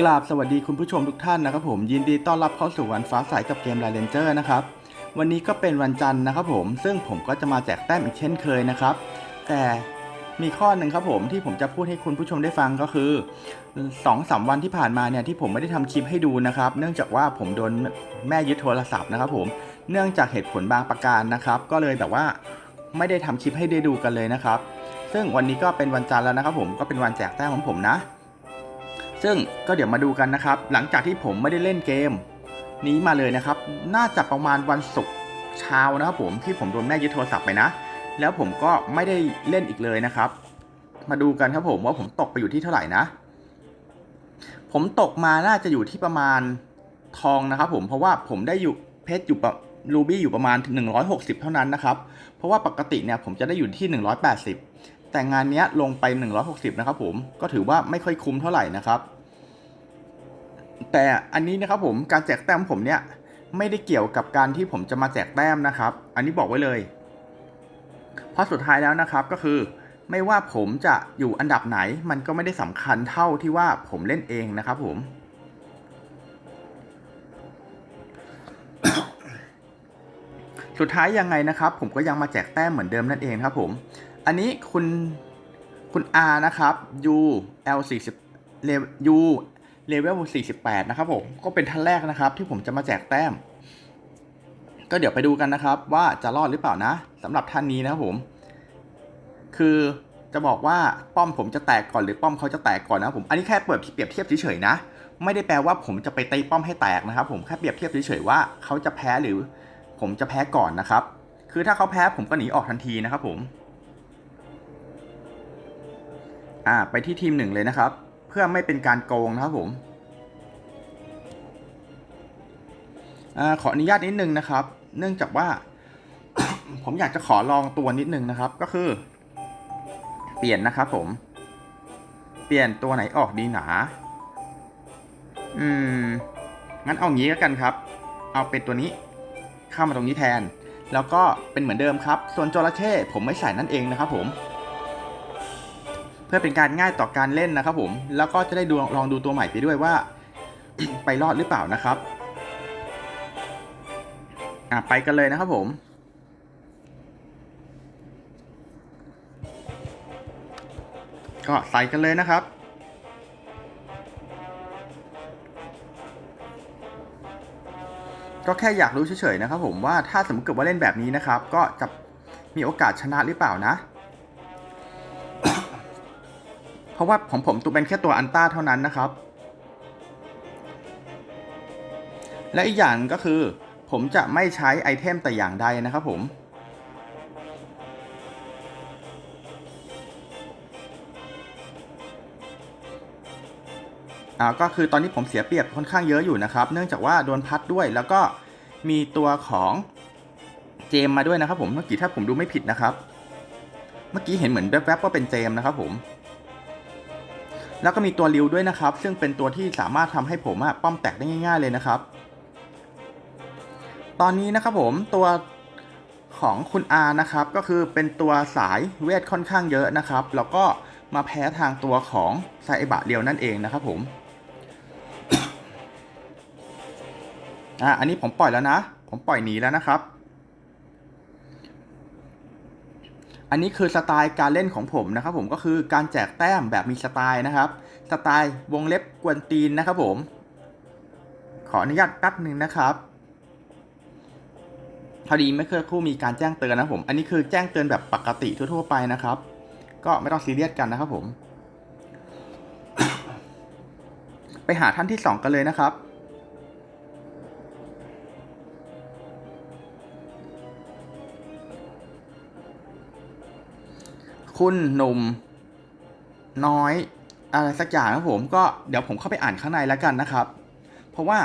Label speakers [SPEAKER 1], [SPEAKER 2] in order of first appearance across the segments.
[SPEAKER 1] กราบสวัสดีคุณผู้ชมทุกท่านนะครับผมยินดีต้อนรับเข้าสู่วันฟ้าใสกับเกม r า r เ n นเจอร์นะครับวันนี้ก็เป็นวันจันทร์นะครับผมซึ่งผมก็จะมาแจกแต้มอีกเช่นเคยนะครับ แต่มีข้อหนึ่งครับผมที่ผมจะพูดให้คุณผู้ชมได้ฟังก็คือ2อสาวันที่ผ่านมาเนี่ยที่ผมไม่ได้ทำคลิปให้ดูนะครับ เนื่องจากว่าผมโดนแม่ยึดโทรศัพท์นะครับผมเนื่องจากเหตุผลบางประการนะครับ ก็เลยแบบว่าไม่ได้ทำคลิปให้ได้ดูกันเลยนะครับ ซึ่งวันนี้ก็เป็นวันจันทร์แล้วนะครับผมก็เป็นวันแจกแต้มของผมนะ ซึ่งก็เดี๋ยวมาดูกันนะครับ หลังจากที่ผมไม่ได้เล่นเกม นี้มาเลยนะครับ น่าจะประมาณวันศุกร์เช้านะครับผมที่ผมโดนแม่ยึดโทรศัพท์ไปนะ แล้วผมก็ไม่ได้เล่นอีกเลยนะครับ มาดูกันครับผมว่าผมตกไปอยู่ที่เท่าไหร่นะ ผมตกมาน่าจะอยู่ที่ประมาณทองนะครับผมเพราะว่าผมได้อยู่เพชรอยู่รูบี้อยู่ประมาณถึง160 เท่านั้นนะครับ เพราะว่าปกติเนี่ยผมจะได้อยู่ที่ 180 แต่งานนี้ลงไป 160 นะครับผมก็ถือว่าไม่ค่อยคุ้มเท่าไหร่นะครับ แต่อันนี้นะครับผมการแจกแต้มผมเนี่ยไม่ได้เกี่ยวกับการที่ผมจะมาแจกแต้มนะครับ อันนี้บอกไว้เลย เพราะสุดท้ายแล้วนะครับก็คือ ไม่ว่าผมจะอยู่อันดับไหน มันก็ไม่ได้สำคัญเท่าที่ว่าผมเล่นเองนะครับผมสุดท้ายยังไงนะครับ ผมก็ยังมาแจกแต้มเหมือนเดิมนั่นเองครับผม อันนี้คุณคุณ R นะครับ U L 40 U เลเวล48 นะครับผม ก็เป็นท่านแรกนะครับ ที่ผมจะมาแจกแต้ม ก็เดี๋ยวไปดูกันนะครับ ว่าจะรอดหรือเปล่านะสำหรับท่านนี้นะครับผม คือจะบอกว่าป้อมผมจะแตกก่อนหรือป้อมเขาจะแตกก่อนนะผม อันนี้แค่เปิดเปรียบเทียบเฉยๆนะ ไม่ได้แปลว่าผมจะไปตีป้อมให้แตกนะครับ ผมแค่เปรียบเทียบเฉยๆว่าเขาจะแพ้หรือ ผมจะแพ้ก่อนนะครับ คือถ้าเขาแพ้ผมก็หนีออกทันทีนะครับผม อ่าไปที่ทีมหนึ่งเลยนะครับ เพื่อไม่เป็นการโกงนะครับผมอขออนุญาตนิดนึงนะครับ เนื่องจากว่า ผมอยากจะขอลองตัวนิดนึงนะครับ ก็คือ เปลี่ยนนะครับผม เปลี่ยนตัวไหนออกดีหนา อืม งั้นเอางี้แล้วกันครับ เอาเป็นตัวนี้เข้ามาตรงนี้แทน แล้วก็เป็นเหมือนเดิมครับ ส่วนจระเข้ผมไม่ใส่นั่นเองนะครับผม เพื่อเป็นการง่ายต่อการเล่นนะครับผม แล้วก็จะได้ดูลองดูตัวใหม่ไปด้วยว่า ไปรอดหรือเปล่านะครับอะไปกันเลยนะครับผมก็ใส่กันเลยนะครับ ก็แค่อยากรู้เฉยๆนะครับผมว่าถ้าสมมติเกิดว่าเล่นแบบนี้นะครับ ก็จะมีโอกาสชนะหรือเปล่านะ เพราะว่าของผมตัวเป็นแค่ตัวอันต้าเท่านั้นนะครับ และอีกอย่างก็คือ ผมจะไม่ใช้ไอเทมแต่อย่างใดนะครับผมอ่าก็คือตอนนี้ผมเสียเปรียบค่อนข้างเยอะอยู่นะครับ เนื่องจากว่าโดนพัดด้วย แล้วก็มีตัวของเจมมาด้วยนะครับผมเมื่อกี้ถ้าผมดูไม่ผิดนะครับ เมื่อกี้เห็นเหมือนแวบๆว่าเป็นเจมนะครับผม แล้วก็มีตัวริวด้วยนะครับ ซึ่งเป็นตัวที่สามารถทำให้ผมป้อมแตกได้ง่าย ๆเลยนะครับ ตอนนี้นะครับผมตัวของคุณอานะครับ ก็คือเป็นตัวสายเวทค่อนข้างเยอะนะครับ แล้วก็มาแพ้ทางตัวของไซบะเรียวนั่นเองนะครับผมอะอันนี้ผมปล่อยแล้วนะ ผมปล่อยหนีแล้วนะครับ อันนี้คือสไตล์การเล่นของผมนะครับผมก็คือการแจกแต้มแบบมีสไตล์นะครับ สไตล์วงเล็บกวนตีนนะครับผม ขออนุญาตแป๊บหนึ่งนะครับพอดีไม่เคยคู่มีการแจ้งเตือนนะผม อันนี้คือแจ้งเตือนแบบปกติทั่วๆไปนะครับ ก็ไม่ต้องซีเรียสกันนะครับผม ไปหาท่านที่สองกันเลยนะครับ คุณหนุ่มน้อยอะไรสักอย่างครับผมก็เดี๋ยวผมเข้าไปอ่านข้างในแล้วกันนะครับ เพราะว่า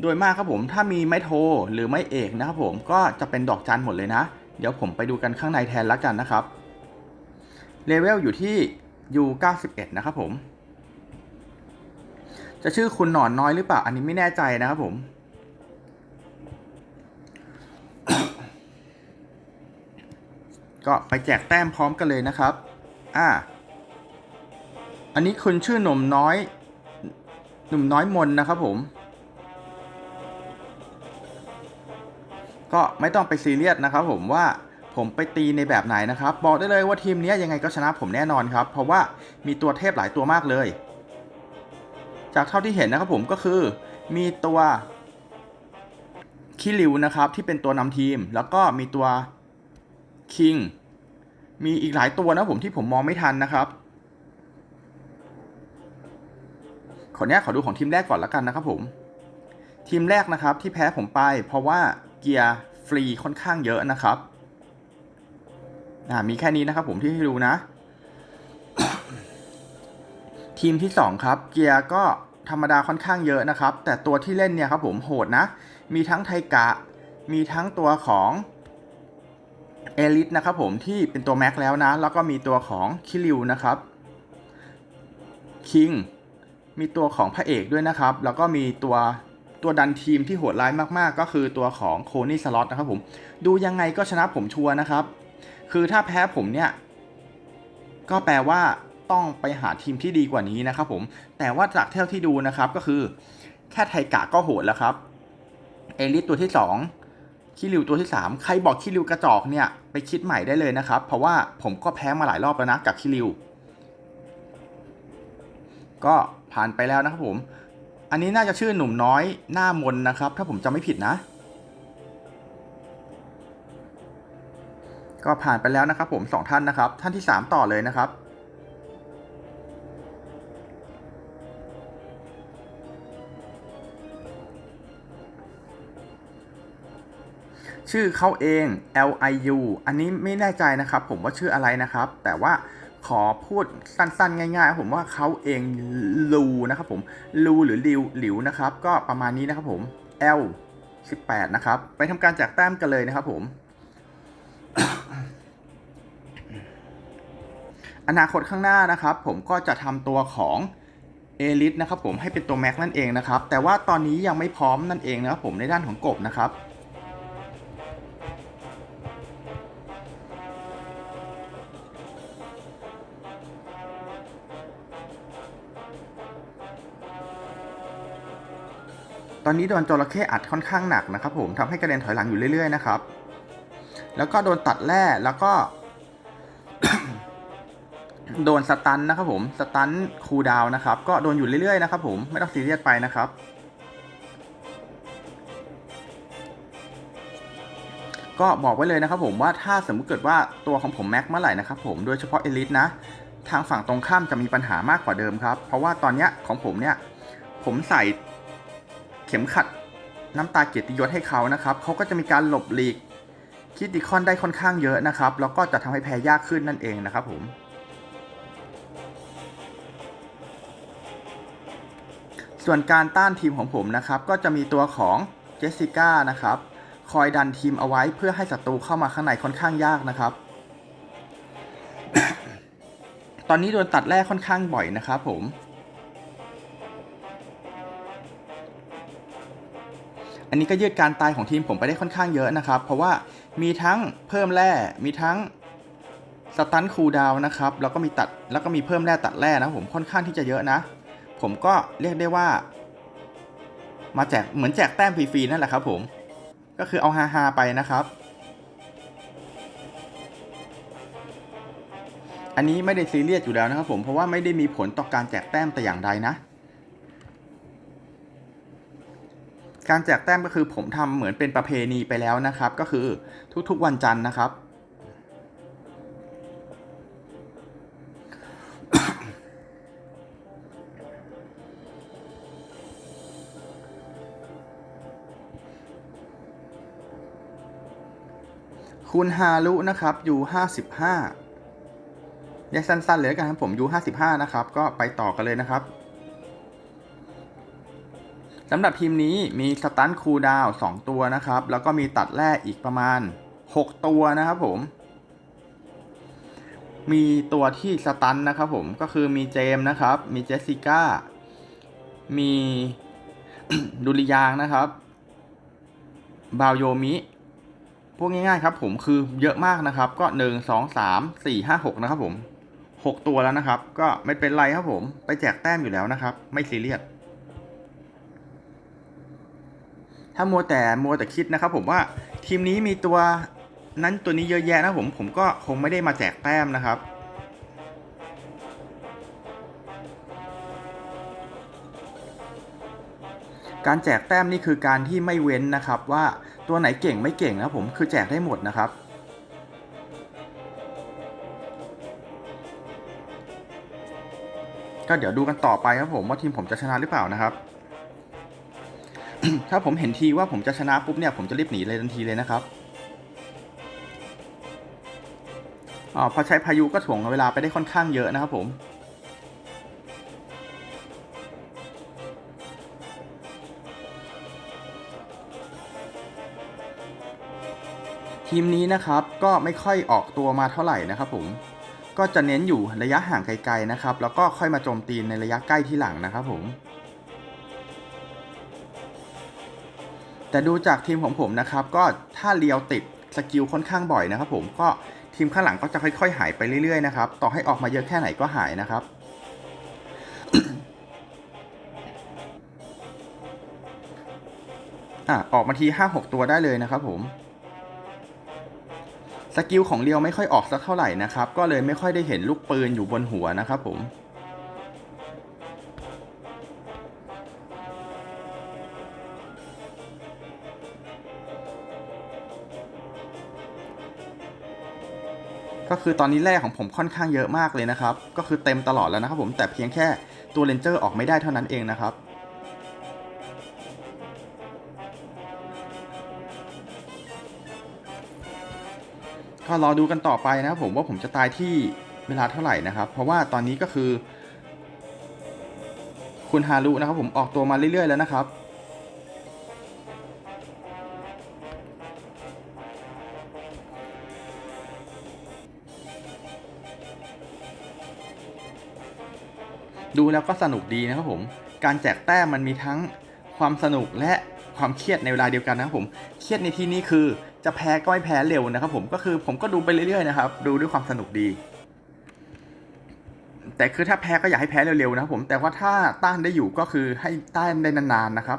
[SPEAKER 1] โดยมากครับผมถ้ามีไม่โทรหรือไม่เอกนะครับผมก็จะเป็นดอกจันหมดเลยนะ เดี๋ยวผมไปดูกันข้างในแทนแล้วกันนะครับเลเวลอยู่ที่ U91 นะครับผม จะชื่อคุณหนอนน้อยหรือเปล่าอันนี้ไม่แน่ใจนะครับผม ก็ไปแจกแต้มพร้อมกันเลยนะครับ อ่า อันนี้คุณชื่อหนุ่มน้อย หนุ่มน้อยมนนะครับผม ก็ไม่ต้องไปซีเรียสนะครับผมว่าผมไปตีในแบบไหนนะครับ บอกได้เลยว่าทีมนี้ยังไงก็ชนะผมแน่นอนครับ เพราะว่ามีตัวเทพหลายตัวมากเลย จากเท่าที่เห็นนะครับผมก็คือมีตัวคิริวนะครับที่เป็นตัวนำทีม แล้วก็มีตัว คิงมีอีกหลายตัวนะผมที่ผมมองไม่ทันนะครับ ขออนุญาตขอดูของทีมแรกก่อนละกันนะครับผม ทีมแรกนะครับที่แพ้ผมไป เพราะว่าเกียร์ฟรีค่อนข้างเยอะนะครับอ่ามีแค่นี้นะครับผมที่ให้ดูนะ ทีมที่สองครับ เกียร์ก็ธรรมดาค่อนข้างเยอะนะครับ แต่ตัวที่เล่นเนี่ยครับผมโหดนะ มีทั้งไทกะ มีทั้งตัวของ เอลิสนะครับผมที่เป็นตัวแม็กแล้วนะ แล้วก็มีตัวของคิริวนะครับคิงมีตัวของพระเอกด้วยนะครับ แล้วก็มีตัวตัวดันทีมที่โหดร้ายมากๆ ก็คือตัวของโคนี่สล็อตนะครับผม ดูยังไงก็ชนะผมชัวร์นะครับ คือถ้าแพ้ผมเนี่ย ก็แปลว่าต้องไปหาทีมที่ดีกว่านี้นะครับผม แต่ว่าจากเท่าที่ดูนะครับก็คือ แค่ไทกะก็โหดแล้วครับ เอลิสตัวที่ 2 คิริวตัวที่ 3 ใครบอกคิริวกระจอกเนี่ยไปคิดใหม่ได้เลยนะครับ เพราะว่าผมก็แพ้มาหลายรอบแล้วนะกับคิริว ก็ผ่านไปแล้วนะครับผม อันนี้น่าจะชื่อหนุ่มน้อยหน้ามนนะครับ ถ้าผมจำไม่ผิดนะ ก็ผ่านไปแล้วนะครับผมสองท่านนะครับ ท่านที่ 3 ต่อเลยนะครับ ชื่อเขาเอง L I U อันนี้ไม่แน่ใจนะครับ ผมว่าชื่ออะไรนะครับ แต่ว่าขอพูดสั้นๆ ง่ายๆผมว่าเขาเองลูนะครับผมลูหรือลิวหลิวนะครับ ก็ประมาณนี้นะครับผม L 18นะครับ ไปทำการแจกแต้มกันเลยนะครับผม อนาคตข้างหน้านะครับ ผมก็จะทำตัวของเอลิสนะครับผมให้เป็นตัวแม็กนั่นเองนะครับ แต่ว่าตอนนี้ยังไม่พร้อมนั่นเองนะครับผมในด้านของกบนะครับ ตอนนี้โดนจระเข้อัดค่อนข้างหนักนะครับผมทำให้กระเด็นถอยหลังอยู่เรื่อย ๆ นะครับ แล้วก็โดนตัดแร่แล้วก็ โดนสตันนะครับผมสตันคูดาวนะครับ ก็โดนอยู่เรื่อยๆนะครับผมไม่ต้องซีเรียสไปนะครับก็บอกไว้เลยนะครับผมว่าถ้าสมมติเกิดว่าตัวของผมแม็กเมื่อไหร่นะครับผมโดยเฉพาะเอลิสนะทางฝั่งตรงข้ามจะมีปัญหามากกว่าเดิมครับ เพราะว่าตอนเนี้ยของผมเนี่ยผมใส่ เข็มขัดน้ำตาเกียรติยศให้เขานะครับเขาก็จะมีการหลบหลีกคิดดิคอนได้ค่อนข้างเยอะนะครับ แล้วก็จะทำให้แพ้ยากขึ้นนั่นเองนะครับผมส่วนการต้านทีมของผมนะครับ ก็จะมีตัวของเจสสิก้านะครับ คอยดันทีมเอาไว้เพื่อให้ศัตรูเข้ามาข้างในค่อนข้างยากนะครับ ตอนนี้โดนตัดแร่ค่อนข้างบ่อยนะครับผม นนี้ก็ยืดการตายของทีมผมไปได้ค่อนข้างเยอะนะครับ เพราะว่ามีทั้งเพิ่มแร่ มีทั้งสตันคูลดาวนะครับ แล้วก็มีตัด แล้วก็มีเพิ่มแร่ตัดแร่นะผมค่อนข้างที่จะเยอะนะ ผมก็เรียกได้ว่า มาแจกเหมือนแจกแต้มฟรีๆนั่นแหละครับผม ก็คือเอาฮาๆไปนะครับ อันนี้ไม่ได้ซีเรียสอยู่แล้วนะครับผม เพราะว่าไม่ได้มีผลต่อการแจกแต้มแต่อย่างใดนะ การแจกแต้มก็คือผมทำเหมือนเป็นประเพณีไปแล้วนะครับ ก็คือทุกๆวันจันทร์นะครับ คุณฮารุนะครับอยู่55แยกสั้นๆเลยกันครับผมอยู่55นะครับ ก็ไปต่อกันเลยนะครับ สำหรับทีมนี้มีสตันคูดาว2ตัวนะครับ แล้วก็มีตัดแร่อีกประมาณ 6 ตัวนะครับผม มีตัวที่สตันนะครับผมก็คือมีเจมส์นะครับ มีเจสสิก้า มีดุริยางนะครับบาวโยมิพวกง่ายๆครับผมคือเยอะมากนะครับ ก็1 2 3 4 5 6นะครับผม6ตัวแล้วนะครับ ก็ไม่เป็นไรครับผม ไปแจกแต้มอยู่แล้วนะครับ ไม่ซีเรียส ถ้ามัวแต่มัวแต่คิดนะครับผมว่าทีมนี้มีตัวนั้นตัวนี้เยอะแยะนะผมผมก็คงไม่ได้มาแจกแต้มนะครับการแจกแต้มนี่คือการที่ไม่เว้นนะครับว่าตัวไหนเก่งไม่เก่งนะผมคือแจกได้หมดนะครับ ก็เดี๋ยวดูกันต่อไปครับผมว่าทีมผมจะชนะหรือเปล่านะครับ ถ้าผมเห็นทีว่าผมจะชนะปุ๊บเนี่ยผมจะรีบหนีเลยทันทีเลยนะครับอ๋อพอใช้พายุก็ถ่วงเวลาไปได้ค่อนข้างเยอะนะครับผมทีมนี้นะครับก็ไม่ค่อยออกตัวมาเท่าไหร่นะครับผมก็จะเน้นอยู่ระยะห่างไกลๆนะครับ แล้วก็ค่อยมาโจมตีในระยะใกล้ที่หลังนะครับผม แต่ดูจากทีมของผมนะครับ ก็ถ้าเลียวติดสกิลค่อนข้างบ่อยนะครับ ผมก็ทีมข้างหลังก็จะค่อย ๆ หายไปเรื่อยๆนะครับต่อให้ออกมาเยอะแค่ไหนก็หายนะครับอะออกมาที5-6ตัวได้เลยนะครับ ผมสกิลของเรียวไม่ค่อยออกสักเท่าไหร่นะครับ ก็เลยไม่ค่อยได้เห็นลูกปืนอยู่บนหัวนะครับผม คือตอนนี้แร่ของผมค่อนข้างเยอะมากเลยนะครับ ก็คือเต็มตลอดแล้วนะครับผมแต่เพียงแค่ตัวเลนเจอร์ออกไม่ได้เท่านั้นเองนะครับก็รอดูกันต่อไปนะครับผมว่าผมจะตายที่เวลาเท่าไหร่นะครับ เพราะว่าตอนนี้ก็คือ คุณฮารุนะครับผมออกตัวมาเรื่อยๆแล้วนะครับ ดูแล้วก็สนุกดีนะครับผม การแจกแต้มมันมีทั้งความสนุกและความเครียดในเวลาเดียวกันนะครับผม เครียดในที่นี้คือจะแพ้ก็ไม่แพ้เร็วนะครับผม ก็คือผมก็ดูไปเรื่อยๆนะครับ ดูด้วยความสนุกดี แต่คือถ้าแพ้ก็อยากให้แพ้เร็วๆนะครับผม แต่ว่าถ้าต้านได้อยู่ก็คือให้ต้านได้นานๆนะครับ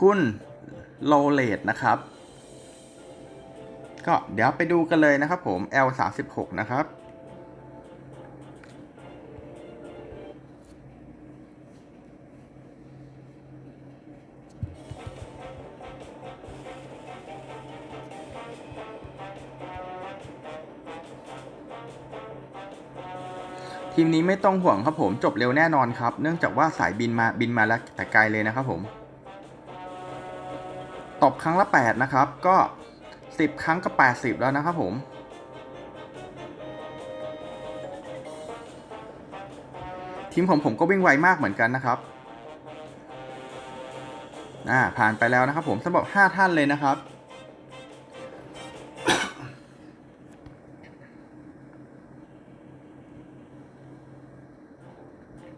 [SPEAKER 1] คุณโลเลตนะครับ ก็เดี๋ยวไปดูกันเลยนะครับผม L 3 6 นะครับ ทีมนี้ไม่ต้องห่วงครับผมจบเร็วแน่นอนครับ เนื่องจากว่าสายบินมาบินมาแล้วแต่ไกลเลยนะครับผม ตบครั้งละ 8 นะครับ ก็ 10 ครั้งก็80 แล้วนะครับผมทีมผมผมก็วิ่งไวมากเหมือนกันนะครับอ่าผ่านไปแล้วนะครับผมสำหรับ 5 ท่านเลยนะครับ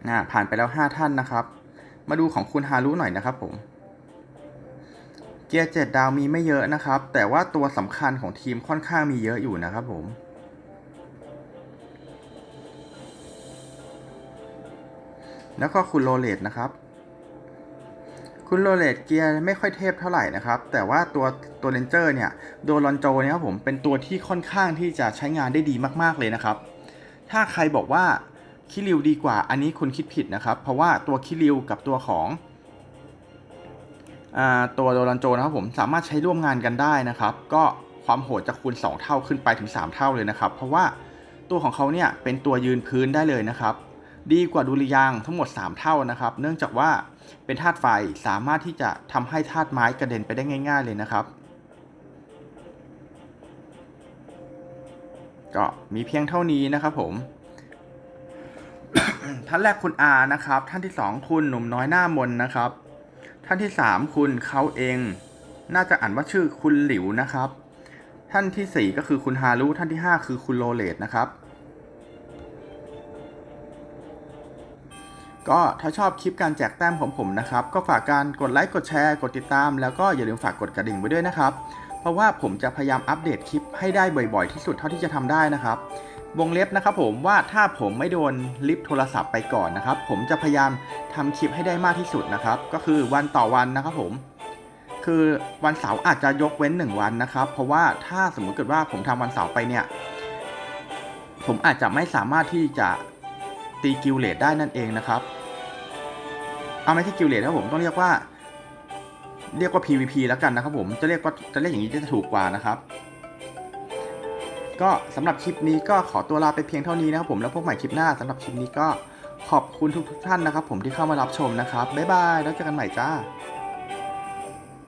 [SPEAKER 1] อ่าผ่านไปแล้ว 5 ท่านนะครับ มาดูของคุณฮารุหน่อยนะครับผม เกียร์เจ็ดดาวมีไม่เยอะนะครับ แต่ว่าตัวสำคัญของทีมค่อนข้างมีเยอะอยู่นะครับผมแล้วก็คุณโรเลตนะครับ คุณโรเลตเกียร์ไม่ค่อยเทพเท่าไหร่นะครับ แต่ว่าตัวตัวเลนเจอร์เนี่ย โดลอนโจเนี่ยครับผม เป็นตัวที่ค่อนข้างที่จะใช้งานได้ดีมากๆเลยนะครับ ถ้าใครบอกว่าคิริวดีกว่า อันนี้คุณคิดผิดนะครับ เพราะว่าตัวคิริวกับตัวของ ตัวโดรันโจนะครับผมสามารถใช้ร่วมงานกันได้นะครับ ก็ความโหดจะคูณ 2 เท่าขึ้นไปถึง 3 เท่าเลยนะครับ เพราะว่าตัวของเขาเนี่ยเป็นตัวยืนพื้นได้เลยนะครับ ดีกว่าดุริยางทั้งหมด 3 เท่านะครับ เนื่องจากว่าเป็นธาตุไฟสามารถที่จะทำให้ธาตุไม้กระเด็นไปได้ง่าย ๆ เลยนะครับ ก็มีเพียงเท่านี้นะครับผมท่านแรกคุณอานะครับ ท่านที่ 2 คุณหนุ่มน้อยหน้ามนนะครับ ท่านที่ 3 คุณเขาเอง น่าจะอ่านว่าชื่อคุณหลิวนะครับ ท่านทีสี่ 4 ก็คือคุณฮารุท่านที่ 5 คือคุณโรเลตนะครับ ก็ถ้าชอบคลิปการแจกแต้มของผมนะครับ ก็ฝากการกดไลค์กดแชร์กดติดตาม แล้วก็อย่าลืมฝากกดกระดิ่งไว้ด้วยนะครับ เพราะว่าผมจะพยายามอัปเดตคลิปให้ได้บ่อยๆ ที่สุดเท่าที่จะทำได้นะครับ วงเล็บนะครับผมว่าถ้าผมไม่โดนลิฟต์โทรศัพท์ไปก่อนนะครับ ผมจะพยายามทำคลิปให้ได้มากที่สุดนะครับ ก็คือวันต่อวันนะครับผม คือวันเสาร์อาจจะยกเว้น 1 วันนะครับ เพราะว่าถ้าสมมุติเกิดว่าผมทำวันเสาร์ไปเนี่ย ผมอาจจะไม่สามารถที่จะตีกิลเลตได้นั่นเองนะครับเอาไม่ใช่กิลเลตนะครับผมต้องเรียกว่า เรียกว่า PVP แล้วกันนะครับผมจะเรียกว่าจะเรียกอย่างนี้จะถูกกว่านะครับ ก็สำหรับคลิปนี้ก็ขอตัวลาไปเพียงเท่านี้นะครับผมแล้วพบใหม่คลิปหน้าสำหรับคลิปนี้ก็ขอบคุณทุกๆท่านนะครับผมที่เข้ามารับชมนะครับบ๊ายบายแล้วเจอกันใหม่จ้า